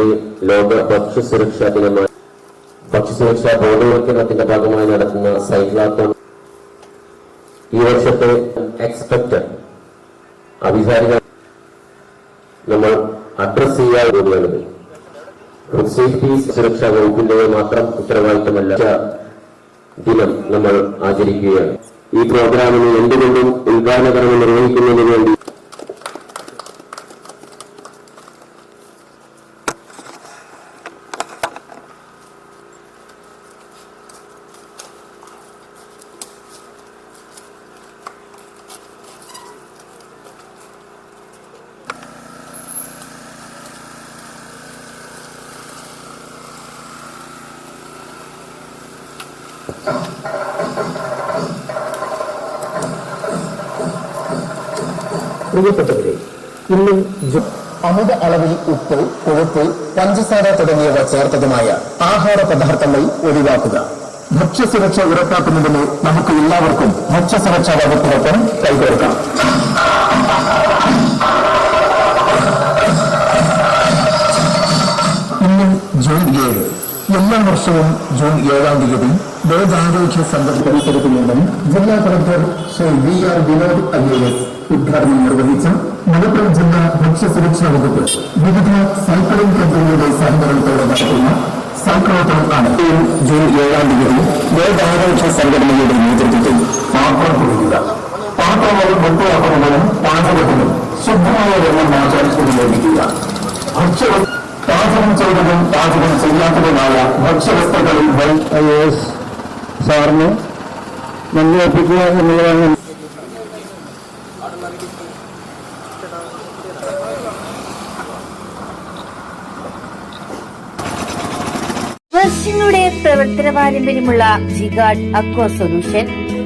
ഏഴ് ലോക ഭക്ഷ്യസുരക്ഷാ ദിനമായി. ഭക്ഷ്യസുരക്ഷാ ബോധവൽക്കരണത്തിന്റെ ഭാഗമായി നടക്കുന്ന സൈക്ലാത്തോൺ ഈ വർഷത്തെ എക്സ്പെക്ടർ അഭിസാരികൾ നമ്മൾ അഡ്രസ് ചെയ്യാൻ ഫുഡ് സേഫ്റ്റി സുരക്ഷാ വകുപ്പിന്റെ മാത്രം ഉത്തരവാദിത്തമല്ല ദിനം നമ്മൾ ആചരിക്കുകയാണ്. ഈ പ്രോഗ്രാമിന് എന്തുകൊണ്ടും ഉദ്ഘാടന കർമ്മം നിർവഹിക്കുന്നതിന് വേണ്ടി പ്രിയപ്പെട്ടവരെ ഇന്ന് അമിത അളവിൽ ഉപ്പ് കൊഴുപ്പ് പഞ്ചസാര തുടങ്ങിയവ ചേർത്തതുമായ ആഹാര പദാർത്ഥങ്ങൾ ഒഴിവാക്കുക. ഭക്ഷ്യസുരക്ഷ ഉറപ്പാക്കുന്നതിന് നമുക്ക് എല്ലാവർക്കും ഭക്ഷ്യസുരക്ഷാ വകുപ്പിനൊപ്പം കൈകോർക്കാം ഇന്ന് ജൂൺ ഏഴ്. എല്ലാ വർഷവും ജൂൺ ഏഴാം തീയതി ലോകാരോഗ്യ നിന്നും ജില്ലാ collector Shri V R Vinod I A S ഉദ്ഘാടനം നിർവഹിച്ച മലപ്പുറം ജില്ലാ ഭക്ഷ്യസുരക്ഷാ വകുപ്പ് വിവിധ സൈക്ലിംഗ് കമ്പനികളുടെ സഹകരണത്തോടെ നടത്തുന്ന ഈ ജൂൺ ഏഴാം തീയതി ലോകാരോഗ്യ സംഘടനയുടെ നേതൃത്വത്തിൽ പാത്രം കുടിക്കുക പാത്രങ്ങളും വൃത്തിയാക്കുന്നതിനും പാചകത്തിനും ശുദ്ധമായ വെള്ളം മാത്രം ഉപയോഗിക്കുക. ഭക്ഷ്യ പാചകം ചെയ്തതും പാചകം ചെയ്യാത്തതുമായ ഭക്ഷ്യവസ്തുക്കളിൽ ഐ എസ് സാറിന് നന്ദി അർപ്പിക്കുക എന്നുള്ളതാണ് വർഷങ്ങളുടെ പ്രവർത്തന പാരമ്പര്യമുള്ള ജിഗാഡ് അക്വ സൊല്യൂഷൻ